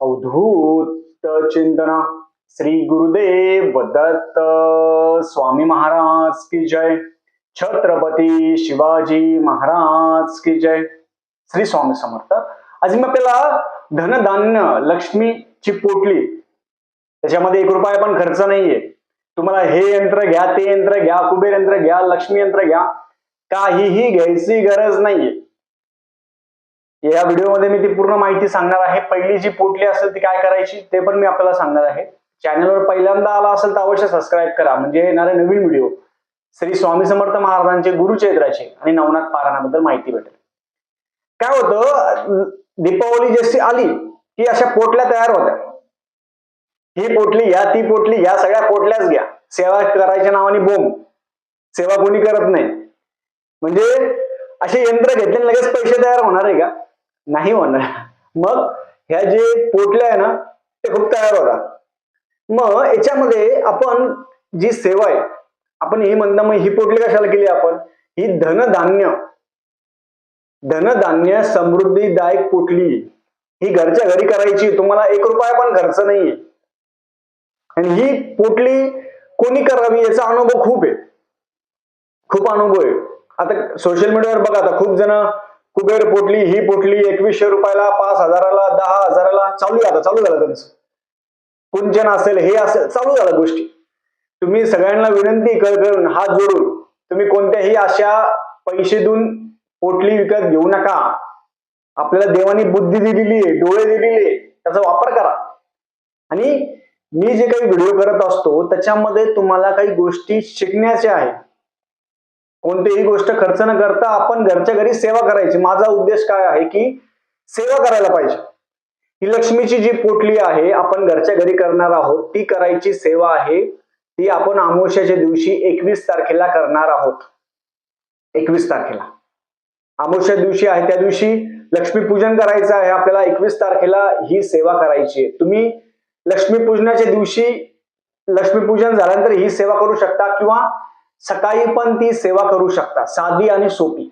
अवधूत चिंतन श्री गुरुदेव दत्त स्वामी महाराज की जय. छत्रपती शिवाजी महाराज की जय. श्री स्वामी समर्थ. आज मी आपल्याला धनधान्य लक्ष्मीची पोटली त्याच्यामध्ये एक रुपया पण खर्च नाहीये. तुम्हाला हे यंत्र घ्या ते यंत्र घ्या कुबेर यंत्र घ्या लक्ष्मी यंत्र घ्या. काहीही घ्यायची गरज नाहीये. या व्हिडिओमध्ये मी ती पूर्ण माहिती सांगणार आहे. पहिली जी पोटली असेल ती काय करायची ते पण मी आपल्याला सांगणार आहे. चॅनलवर पहिल्यांदा आला असेल तर अवश्य सबस्क्राईब करा. म्हणजे येणारे नवीन व्हिडिओ श्री स्वामी समर्थ महाराजांचे गुरुचैत्राचे आणि नवनाथ पारायणाबद्दल माहिती भेटेल. काय होतं दीपावली जशी आली की अशा पोटल्या तयार होत्या. ही पोटली या ती पोटली या सगळ्या पोटल्याच घ्या. सेवा करायच्या नावाने बोंब. सेवा कोणी करत नाही. म्हणजे असे यंत्र घेतले लगेच पैसे तयार होणार आहे का? नाही होणार. मग ह्या जे पोटल्या आहे ना ते खूप तयार होतात मग याच्यामध्ये आपण जी सेवा आहे आपण ही म्हणता मग ही पोटली कशाला केली आपण? ही धनधान्य. धनधान्य समृद्धीदायक पोटली. ही घरच्या घरी करायची तुम्हाला एक रुपया पण खर्च नाहीये. आणि ही पोटली कोणी करावी याचा अनुभव खूप आहे. खूप अनुभव आहे. आता सोशल मीडियावर बघा आता खूप जण कुबेर पोटली ही पोटली एकवीसशे रुपयाला पाच हजाराला दहा हजाराला. चालू झालं आता चालू झालं त्यांचं. कुंचन असेल हे असेल चालू झालं गोष्टी. तुम्ही सगळ्यांना विनंती कर करून हात जोडून तुम्ही कोणत्याही अशा पैसे देऊन पोटली विकत घेऊ नका. आपल्याला देवानी बुद्धी दिलेली आहे डोळे दिलेले आहे त्याचा वापर करा. आणि मी जे काही व्हिडिओ करत असतो त्याच्यामध्ये तुम्हाला काही गोष्टी शिकण्याच्या आहेत. कोणतीही गोष्ट खर्च न करता आपण घरच्या घरी सेवा करायची. माझा उद्देश काय आहे की सेवा करायला पाहिजे. ही लक्ष्मीची जी पोटली आहे आपण घरच्या घरी करणार आहोत ती करायची सेवा आहे ती आपण अमावस्याच्या दिवशी एकवीस तारखेला करणार आहोत. एकवीस तारखेला. अमावस्या दिवशी आहे त्या दिवशी लक्ष्मीपूजन करायचं आहे आपल्याला एकवीस तारखेला ही सेवा करायची आहे. तुम्ही लक्ष्मीपूजनाच्या दिवशी लक्ष्मीपूजन झाल्यानंतर ही सेवा करू शकता किंवा सकाळी पण ती सेवा करू शकता साधी आणि सोपी.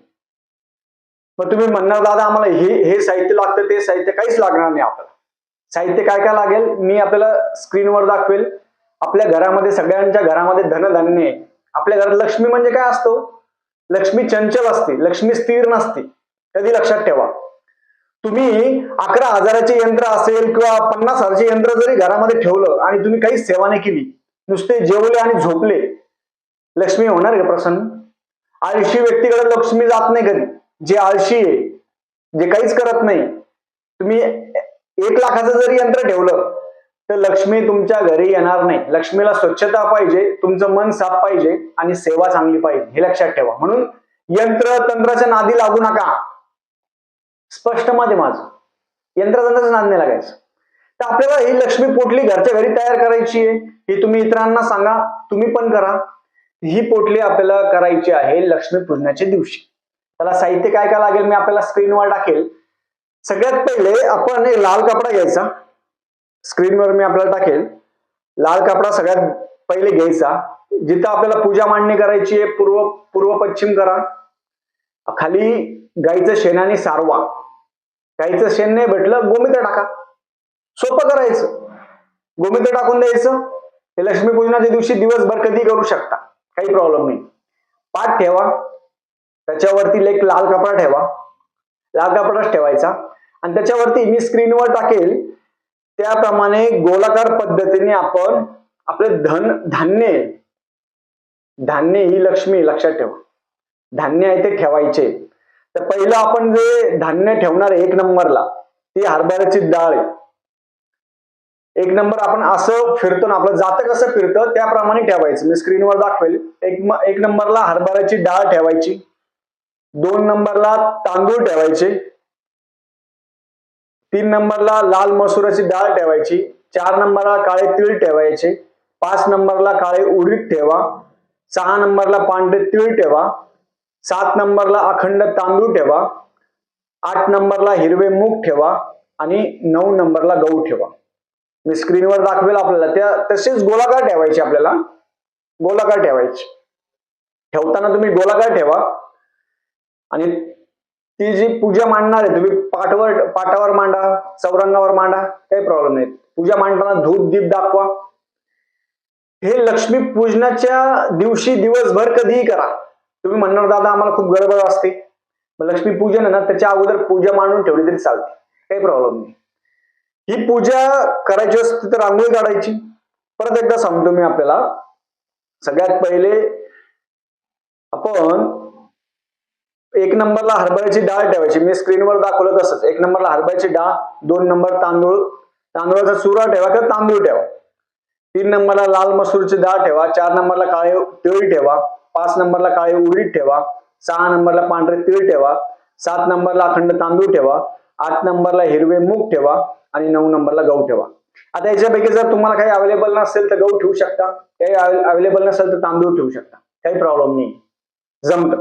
मग तुम्ही म्हणणार दादा आम्हाला हे हे साहित्य लागतं ते साहित्य काहीच लागणार नाही आपल्याला. साहित्य काय काय लागेल? मी आपल्याला स्क्रीनवर दाखवेल. आपल्या घरामध्ये सगळ्यांच्या घरामध्ये धनधान्य आहे. आपल्या घरात लक्ष्मी म्हणजे काय असतो? लक्ष्मी चंचल असते लक्ष्मी स्थिर नसते. कधी लक्षात ठेवा. तुम्ही अकरा हजाराचे यंत्र असेल किंवा पन्नास हजाराचे यंत्र जरी घरामध्ये ठेवलं आणि तुम्ही काहीच सेवा नाही केली नुसते जेवले आणि झोपले लक्ष्मी होणार का प्रसन्न? आळशी व्यक्तीकडे लक्ष्मी जात नाही कधी. जे आळशी आहे जे काहीच करत नाही. तुम्ही एक लाखाचं जरी यंत्र ठेवलं तर लक्ष्मी तुमच्या घरी येणार नाही. लक्ष्मीला स्वच्छता पाहिजे तुमचं मन साफ पाहिजे आणि सेवा चांगली पाहिजे. हे लक्षात ठेवा. म्हणून यंत्र तंत्राच्या नादी लागू नका. स्पष्टमध्ये आहे माझं यंत्रतंत्राचं नाद नाही लागायचं. तर आपल्याला ही लक्ष्मी पोटली घरच्या घरी तयार करायची आहे. ही तुम्ही इतरांना सांगा. तुम्ही पण करा. ही पोटली आपल्याला करायची आहे लक्ष्मी पूजनाच्या दिवशी. त्याला साहित्य काय काय लागेल मी आपल्याला स्क्रीनवर टाकेल. सगळ्यात पहिले आपण एक लाल कपडा घ्यायचा. स्क्रीनवर मी आपल्याला टाकेल. लाल कपडा सगळ्यात पहिले घ्यायचा. जिथं आपल्याला पूजा मांडणी करायची आहे पूर्व पूर्व पश्चिम करा. खाली गाईचं आणि सारवा. गाईचं शेण नाही भेटलं गोमित्र टाका. सोपं करायचं. गोमित्र टाकून द्यायचं. हे लक्ष्मीपूजनाच्या दिवशी दिवसभर कधी करू शकता. काही प्रॉब्लेम नाही. पाठ ठेवा. त्याच्यावरती एक लाल कपडा ठेवा. लाल कपडाच ठेवायचा. आणि त्याच्यावरती मी स्क्रीनवर टाकेल. त्याप्रमाणे गोलाकार पद्धतीने आपण आपले धन धान्य धान्य ही लक्ष्मी लक्षात ठेवा. धान्य आहे ते ठेवायचे. तर पहिलं आपण जे धान्य ठेवणार आहे एक नंबरला ती हरभऱ्याची डाळ आहे. एक नंबर आपण असं फिरतो ना आपलं जातं कसं फिरतं त्याप्रमाणे ठेवायचं. मी स्क्रीनवर दाखवेल. एक एक नंबरला हरभऱ्याची डाळ ठेवायची. दोन नंबरला तांदूळ ठेवायचे. तीन नंबरला लाल मसुराची डाळ ठेवायची. चार नंबरला काळे तीळ ठेवायचे. पाच नंबरला काळे उडीद ठेवा. सहा नंबरला पांढरे तीळ ठेवा. सात नंबरला अखंड तांदूळ ठेवा. आठ नंबरला हिरवे मूग ठेवा. आणि नऊ नंबरला गहू ठेवा. मी स्क्रीनवर दाखवेल आपल्याला. त्या तसेच गोलाकार ठेवायचे आपल्याला. गोलाकार ठेवायचे. ठेवताना तुम्ही गोलाकार ठेवा. आणि ती जी पूजा मांडणार आहे तुम्ही पाठवर पाटावर मांडा चौरंगावर मांडा काही प्रॉब्लेम नाही. पूजा मांडताना धूप दीप दाखवा. हे लक्ष्मी पूजनाच्या दिवशी दिवसभर कधीही करा. तुम्ही म्हणणार दादा आम्हाला खूप गडबड असते. लक्ष्मी पूजन आहे ना त्याच्या अगोदर पूजा मांडून ठेवली तरी चालते. काही प्रॉब्लेम नाही. ही पूजा करायची असते तर रांगोळी काढायची. परत एकदा सांगतो मी आपल्याला. सगळ्यात पहिले आपण एक नंबरला हरभऱ्याची डाळ ठेवायची. मी स्क्रीनवर दाखवलं तसंच. एक नंबरला हरभऱ्याची डाळ दोन नंबर तांदूळ. तांदूळाचा चुरा ठेवा किंवा तांदूळ ठेवा. तीन नंबरला लाल मसूरची डाळ ठेवा. चार नंबरला काळे तिळी ठेवा. पाच नंबरला काळे उडीद ठेवा. सहा नंबरला पांढरे तिळ ठेवा. सात नंबरला अखंड तांदूळ ठेवा. आठ नंबरला हिरवे मूग ठेवा आणि नऊ नंबरला गहू ठेवा. आता याच्यापैकी जर तुम्हाला काही अवेलेबल नसेल तर गहू ठेवू शकता. काही अवेलेबल नसेल तर तांदूळ ठेवू शकता. काही प्रॉब्लेम नाही. जमत.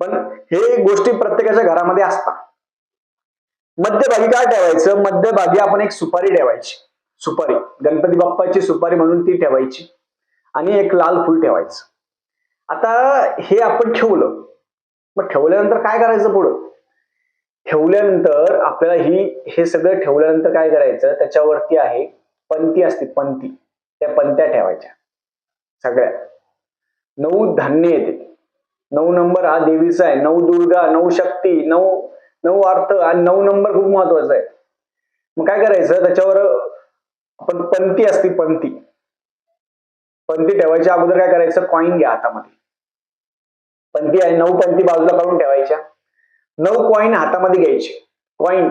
पण हे गोष्टी प्रत्येकाच्या घरामध्ये असतात. मध्यभागी काय ठेवायचं? मध्यभागी आपण एक सुपारी ठेवायची. सुपारी. गणपती बाप्पाची सुपारी म्हणून ती ठेवायची. आणि एक लाल फुल ठेवायचं. आता हे आपण ठेवलं. मग ठेवल्यानंतर काय करायचं पुढं? ठेवल्यानंतर आपल्याला ही हे सगळं ठेवल्यानंतर काय करायचं? त्याच्यावरती आहे पंथी असते पंथी त्या पंत्या ठेवायच्या. सगळ्या. नऊ धान्य येते. नऊ नंबर हा देवीचा आहे. नऊ दुर्गा नऊ शक्ती नऊ नऊ अर्थ आणि नऊ नंबर खूप महत्त्वाचा आहे. मग काय करायचं? त्याच्यावर आपण पंथी असते पंथी पंथी ठेवायच्या अगोदर काय करायचं? कॉईन घ्या हातामध्ये. पंथी आहे नऊ पंथी बाजूला काढून ठेवायच्या. नऊ कॉईन हातामध्ये घ्यायचे. कॉईन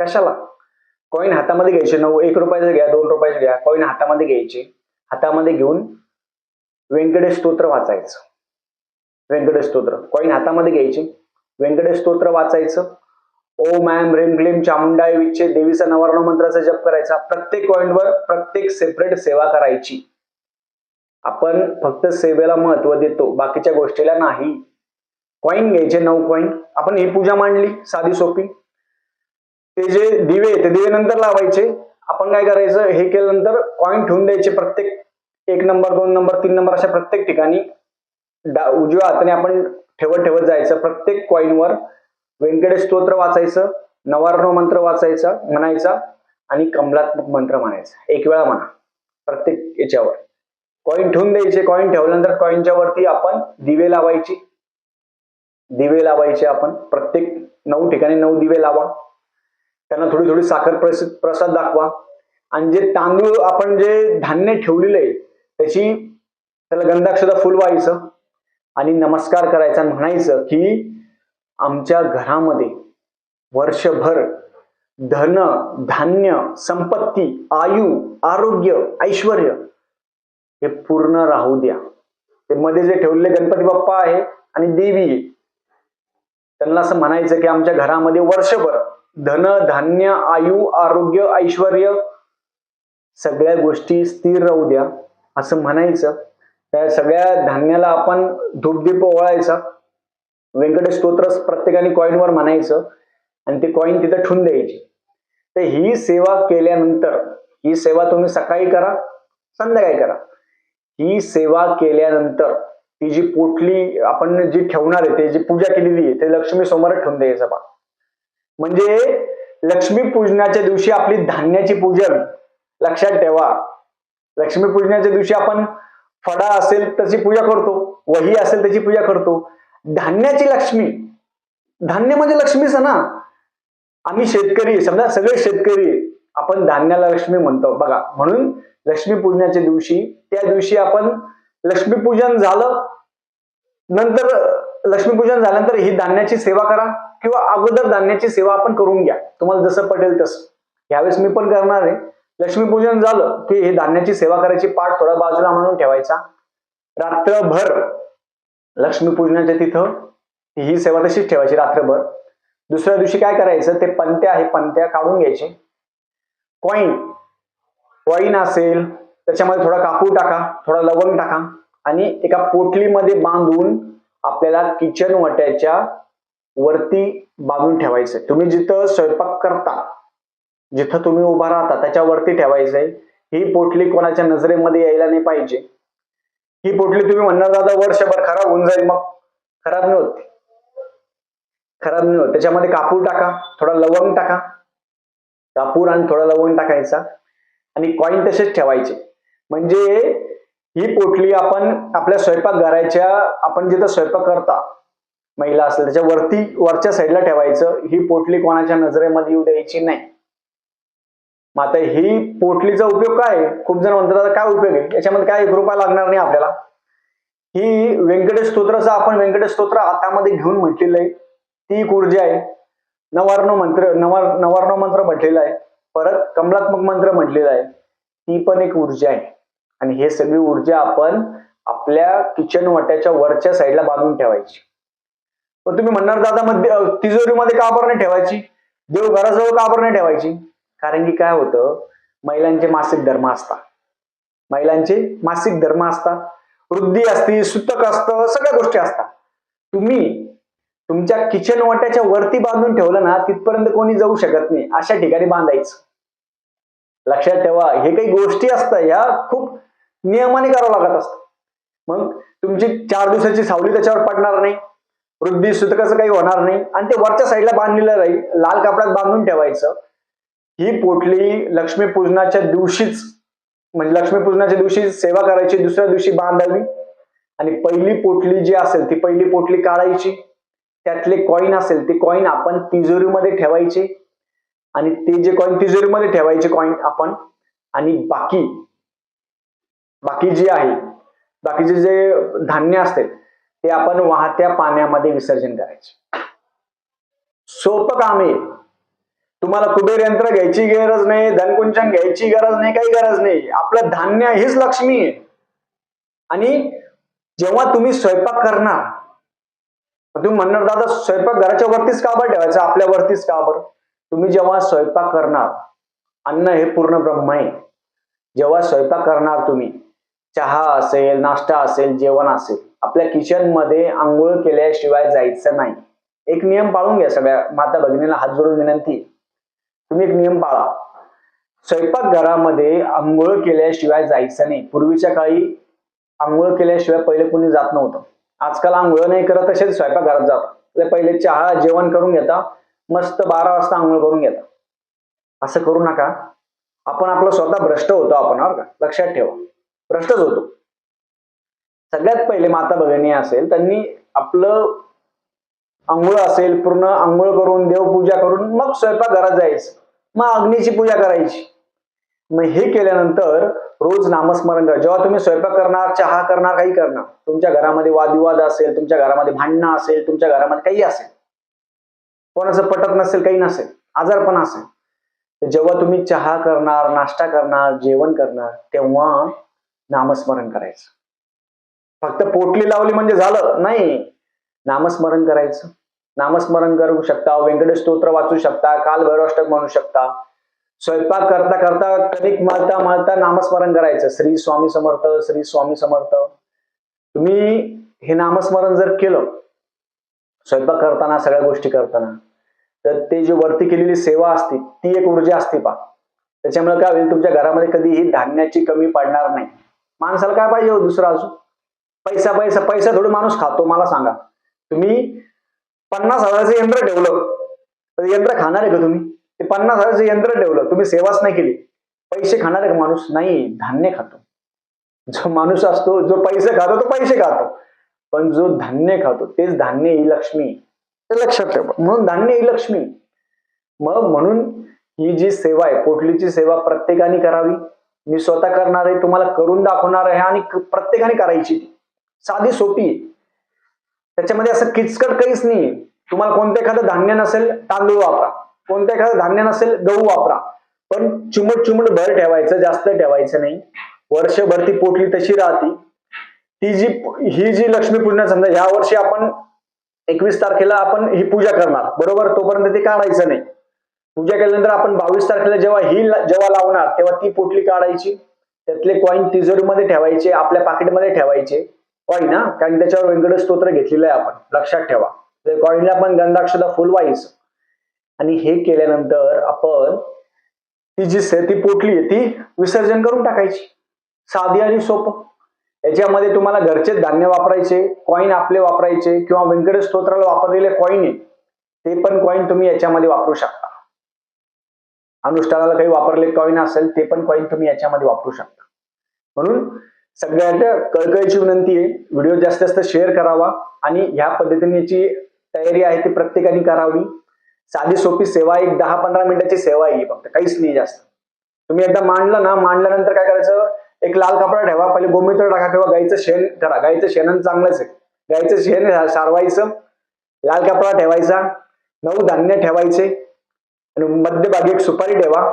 कशाला? कॉईन हातामध्ये घ्यायचे. नऊ एक रुपयाचे घ्या दोन रुपयाचे घ्या. कॉईन हातामध्ये घ्यायचे. हातामध्ये घेऊन व्यंकटेश स्तोत्र वाचायचं. व्यंकटेश स्तोत्र. कॉईन हातामध्ये घ्यायचे. व्यंकटेश स्तोत्र वाचायचं. ओम ॲम रेम क्लीम चामुंडाय विच्छे देवीचा नवर्ण मंत्राचा जप करायचा. प्रत्येक कॉईनवर प्रत्येक सेपरेट सेवा करायची. आपण फक्त सेवेला महत्त्व देतो. बाकीच्या गोष्टीला नाही. कॉईन घ्यायचे नऊ कॉईन आपण ही पूजा मांडली साधी सोपी. ते जे दिवे ते दिवे नंतर लावायचे. आपण काय करायचं हे केल्यानंतर कॉईन ठेवून द्यायचे प्रत्येक एक नंबर दोन नंबर तीन नंबर अशा प्रत्येक ठिकाणी. डा उजव्या हाताने आपण ठेवत ठेवत जायचं. प्रत्येक कॉईनवर व्यंकटेश स्तोत्र वाचायचं नवारण मंत्र वाचायचा म्हणायचा आणि कमलात्मक मंत्र म्हणायचा. एक वेळा म्हणा प्रत्येक याच्यावर. कॉईन ठेवून द्यायचे कॉईन ठेवल्यानंतर कॉईनच्या वरती आपण दिवे लावायची. दिवे लावायचे आपण. प्रत्येक नऊ ठिकाणी नऊ दिवे लावा. त्यांना थोडी थोडी साखर प्रसाद दाखवा. आणि जे तांदूळ आपण जे धान्य ठेवलेलं आहे त्याची त्याला गंधाक्षदा फुल व्हायचं. आणि नमस्कार करायचा म्हणायचं की आमच्या घरामध्ये वर्षभर धन धान्य संपत्ती आयु आरोग्य ऐश्वर हे पूर्ण राहू द्या. ते मध्ये जे ठेवलेले गणपती बाप्पा आहे आणि देवी आहे त्यांना असं म्हणायचं की आमच्या घरामध्ये वर्षभर धन धान्य आयु आरोग्य ऐश्वर सगळ्या गोष्टी स्थिर राहू द्या असं म्हणायचं. त्या सगळ्या धान्याला आपण धूपदीप ओळायचा व्यंकटेश स्तोत्र प्रत्येकाने कॉईनवर म्हणायचं आणि ते कॉईन तिथं ठेवून द्यायची. तर ही सेवा केल्यानंतर ही सेवा तुम्ही सकाळी करा संध्याकाळी करा. ही सेवा केल्यानंतर ती जी पोटली आपण जी ठेवणार आहे ते जी पूजा केलेली आहे ते लक्ष्मी समोर ठेवून द्यायचं बा. म्हणजे लक्ष्मी पूजनाच्या दिवशी आपली धान्याची पूजन लक्षात ठेवा. लक्ष्मी पूजनाच्या दिवशी आपण फडा असेल त्याची पूजा करतो वही असेल त्याची पूजा करतो. धान्याची लक्ष्मी धान्य म्हणजे लक्ष्मीच ना. आम्ही शेतकरी समजा सगळे शेतकरी आपण धान्याला लक्ष्मी म्हणतो. बघा म्हणून लक्ष्मी पूजनाच्या दिवशी त्या दिवशी आपण लक्ष्मीपूजन झालं नंतर लक्ष्मीपूजन झाल्यानंतर ही धान्याची सेवा करा किंवा अगोदर धान्याची सेवा आपण करून घ्या. तुम्हाला जसं पटेल तसं. यावेळेस मी पण करणार आहे. लक्ष्मीपूजन झालं की हे धान्याची सेवा करायची पाठ थोडा बाजूला म्हणून ठेवायचा. रात्रभर लक्ष्मीपूजनाच्या तिथं ही सेवा तशीच ठेवायची रात्रभर. दुसऱ्या दिवशी काय करायचं? ते पंत्या आहे पंत्या काढून घ्यायचे. कॉईन कॉईन असेल त्याच्यामध्ये थोडा कापूर टाका थोडा लवंग टाका. आणि एका पोटलीमध्ये बांधून आपल्याला किचन वट्याच्या वरती बांधून ठेवायचंय. तुम्ही जिथं स्वयंपाक करता जिथं तुम्ही उभा राहता त्याच्यावरती ठेवायचंय. ही पोटली कोणाच्या नजरेमध्ये यायला नाही पाहिजे. ही पोटली तुम्ही म्हणणार दादा वर्षभर खराब होऊन जाईल. मग खराब नाही होत. खराब नाही होत. त्याच्यामध्ये कापूर टाका थोडा लवंग टाका. कापूर आणि थोडा लवंग टाकायचा. आणि कॉईन तसेच ठेवायचे. म्हणजे ही पोटली आपण आपल्या स्वयंपाकघराच्या आपण जिथं स्वयंपाक करता महिला असेल त्याच्या वरती वरच्या साईडला ठेवायचं ही पोटली कोणाच्या नजरेमध्ये येऊ द्यायची नाही. मग आता ही पोटलीचा उपयोग काय? आहे? खूप जण म्हणतात "आता काय उपयोग आहे? याच्यामध्ये काय एक रुपया लागणार नाही आपल्याला. ही व्यंकटेश स्तोत्राचं आपण व्यंकटेश स्तोत्र हातामध्ये घेऊन म्हटलेलं आहे. ती एक ऊर्जा आहे. नवार्णव मंत्र नवार नवार्णव मंत्र म्हटलेला आहे. परत कमलात्मक मंत्र म्हटलेला आहे. ती पण एक ऊर्जा आहे. आणि हे सगळी ऊर्जा आपण आपल्या किचन वाट्याच्या वरच्या साईडला बांधून ठेवायची. पण तुम्ही म्हणणार दादा मध्ये तिजोरीमध्ये का बरं नाही ठेवायची? देव घराजवळ का बरं नाही ठेवायची? कारण की काय होतं महिलांचे मासिक धर्म असतात. महिलांचे मासिक धर्म असतात. वृद्धी असती सुतक असतं सगळ्या गोष्टी असतात. तुम्ही तुमच्या किचन वाट्याच्या वरती बांधून ठेवलं ना तिथपर्यंत कोणी जाऊ शकत नाही. अशा ठिकाणी बांधायचं. लक्षात ठेवा हे काही गोष्टी असतात ह्या खूप नियमाने करावं लागत असतं. मग तुमची चार दिवसाची सावली त्याच्यावर पडणार नाही. वृद्धी सुतकाचं काही होणार नाही. आणि ते वरच्या साईडला बांधलेलं राहील. लाल कापडात बांधून ठेवायचं. ही पोटली लक्ष्मीपूजनाच्या दिवशीच म्हणजे लक्ष्मीपूजनाच्या दिवशी सेवा करायची दुसऱ्या दिवशी बांधावी. आणि पहिली पोटली जी असेल ती पहिली पोटली काढायची. त्यातले कॉईन असेल ते कॉईन आपण तिजोरीमध्ये ठेवायचे. आणि ते जे कॉईन तिजोरीमध्ये ठेवायचे कॉईन आपण. आणि बाकी बाकी जे आहे बाकीचे जे धान्य असते ते आपण वाहत्या पाण्यामध्ये विसर्जन करायचे. सोपं काम आहे. तुम्हाला कुबेर यंत्र घ्यायची गरज नाही धनकुंचन घ्यायची गरज नाही काही गरज नाही. आपलं धान्य हीच लक्ष्मी आहे. आणि जेव्हा तुम्ही स्वयंपाक करणार तुम्ही म्हणणार दादा स्वयंपाक घराच्या वरतीच का बरं ठेवायचं? आपल्या वरतीच का बरं? तुम्ही जेव्हा स्वयंपाक करणार अन्न हे पूर्ण ब्रह्म आहे. जेव्हा स्वयंपाक करणार तुम्ही चहा असेल नाश्ता असेल जेवण असेल आपल्या किचनमध्ये आंघोळ केल्याशिवाय जायचं नाही. एक नियम पाळून घ्या सगळ्या माता भगिनीला हात जोडून विनंती. तुम्ही एक नियम पाळा. स्वयंपाकघरामध्ये आंघोळ केल्याशिवाय जायचं नाही. पूर्वीच्या काळी आंघोळ केल्याशिवाय पहिले कोणी जात नव्हतं. आजकाल आंघोळ नाही करत तसेच स्वयंपाकघरात जातात पहिले चहा जेवण करून घेता. मस्त बारा वाजता आंघोळ करून घेता. असं करू नका. आपण आपलं स्वतः भ्रष्ट होतो आपण का? लक्षात ठेवा. भ्रष्टच होतो. सगळ्यात पहिले माता भगिनी असेल त्यांनी आपलं आंघोळ असेल पूर्ण आंघोळ करून देवपूजा करून मग स्वयंपाक घरात जायचं. मग अग्नीची पूजा करायची. मग हे केल्यानंतर रोज नामस्मरण करा. जेव्हा तुम्ही स्वयंपाक करणार चहा करणार काही करणार तुमच्या घरामध्ये वादविवाद असेल तुमच्या घरामध्ये भांडणं असेल तुमच्या घरामध्ये काही असेल. कोणाचं पटत नसेल काही नसेल आजारपण असेल. जेव्हा तुम्ही चहा करणार नाश्ता करणार जेवण करणार तेव्हा नामस्मरण करायचं. फक्त पोटली लावली म्हणजे झालं? नाही. नामस्मरण करायचं. नामस्मरण करू शकता व्यंकटेश स्तोत्र वाचू शकता काल भैरवाष्टक म्हणू शकता. स्वयंपाक करता करता कणिक मळता मळता नामस्मरण करायचं. श्री स्वामी समर्थ श्री स्वामी समर्थ. तुम्ही हे नामस्मरण जर केलं स्वयंपाक करताना सगळ्या गोष्टी करताना तर ते जी वरती केलेली सेवा असते ती एक ऊर्जा असते पा त्याच्यामुळे काय होईल तुमच्या घरामध्ये कधीही धान्याची कमी पडणार नाही. माणसाला काय पाहिजे हो दुसरा अजून? पैसा पैसा पैसा थोडं माणूस खातो मला सांगा. तुम्ही पन्नास हजाराचं यंत्र ठेवलं. तर यंत्र खाणार आहे का तुम्ही? ते पन्नास हजाराचं यंत्र ठेवलं तुम्ही सेवाच नाही केली. पैसे खाणार आहे का माणूस? नाही धान्य खातो. जो माणूस असतो जो पैसे खातो तो पैसे खातो. पण जो धान्य खातो तेच धान्य ही लक्ष्मी. ते लक्षात ठेवा. म्हणून धान्य ही लक्ष्मी. मग म्हणून ही जी सेवा आहे पोटलीची सेवा प्रत्येकाने करावी. मी स्वतः करणार आहे तुम्हाला करून दाखवणार आहे आणि प्रत्येकाने करायची. ती साधी सोपी. त्याच्यामध्ये असं किचकट काहीच नाही तुम्हाला कोणतं एखादं धान्य नसेल तांदूळ वापरा. कोणतं एखादं धान्य नसेल गहू वापरा. पण चुमट चुमट भर ठेवायचं जास्त ठेवायचं नाही. वर्षभर ती पोटली तशी राहती. ती जी ही जी लक्ष्मी पूजन समजा ह्या वर्षी आपण एकवीस तारखेला आपण ही पूजा करणार. बरोबर? तोपर्यंत ते काढायचं नाही. पूजा केल्यानंतर आपण बावीस तारखेला जेव्हा ही जेव्हा लावणार तेव्हा ती पोटली काढायची. त्यातले कॉईन तिजोरीमध्ये ठेवायचे आपल्या पाकिटमध्ये ठेवायचे. कॉईन ना? कारण त्याच्यावर व्यंकट स्तोत्र घेतलेलं आहे आपण. लक्षात ठेवा. कॉईनला पण गंधाक्षदा फुल व्हायचं आणि हे केल्यानंतर आपण ती जी से- ती पोटली आहे ती विसर्जन करून टाकायची. साधी आणि सोपं. याच्यामध्ये तुम्हाला घरचेच धान्य वापरायचे कॉईन आपले वापरायचे किंवा व्यंकट स्तोत्राला वापरलेले कॉईन आहे ते पण कॉईन तुम्ही याच्यामध्ये वापरू शकता. अनुष्ठानाला काही वापरले कॉईन असेल ते पण कॉईन तुम्ही याच्यामध्ये वापरू शकता. म्हणून सगळ्यात कळकळीची विनंती आहे व्हिडिओ जास्तीत जास्त शेअर करावा आणि ह्या पद्धतीने जी तयारी आहे ती प्रत्येकाने करावी. साधी सोपी सेवा एक दहा पंधरा मिनिटाची सेवा आहे फक्त काहीच नाही जास्त. तुम्ही एकदा मांडलं ना मांडल्यानंतर काय करायचं? एक लाल कपडा ठेवा पहिले गोमित्र टाका किंवा गाईचं शेण करा. गाईचं शेण चांगलंच आहे. गाईचं शेण सारवायचं लाल कपडा ठेवायचा नऊ धान्य ठेवायचे आणि मध्यभागी एक सुपारी ठेवा.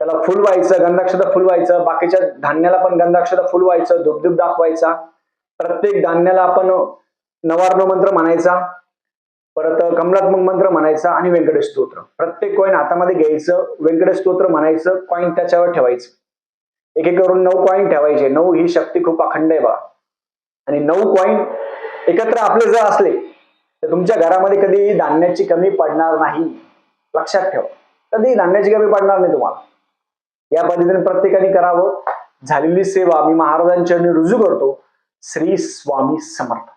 त्याला फुल व्हायचं गंधाक्षता फुल व्हायचं. बाकीच्या धान्याला पण गंधाक्षता फुल व्हायचं धुपधुप दाखवायचा. प्रत्येक धान्याला आपण नवार्ण मंत्र म्हणायचा. परत कमलात्मक मंत्र म्हणायचा आणि व्यंकटेश स्तोत्र. प्रत्येक कॉईन हातामध्ये घ्यायचं व्यंकटेश स्तोत्र म्हणायचं कॉईन त्याच्यावर ठेवायचं. एक एक करून नऊ कॉईन ठेवायचे. नऊ ही शक्ती खूप अखंड आहे बा आणि नऊ कॉईन एकत्र आपले जर असले तर तुमच्या घरामध्ये कधी धान्याची कमी पडणार नाही. लक्षात ठेवा. कधी धान्याची कमी पडणार नाही तुम्हाला. या पद्धतीने प्रत्येकाने करावं. झालेली सेवा मी महाराजांच्या रुजू करतो. श्री स्वामी समर्थ.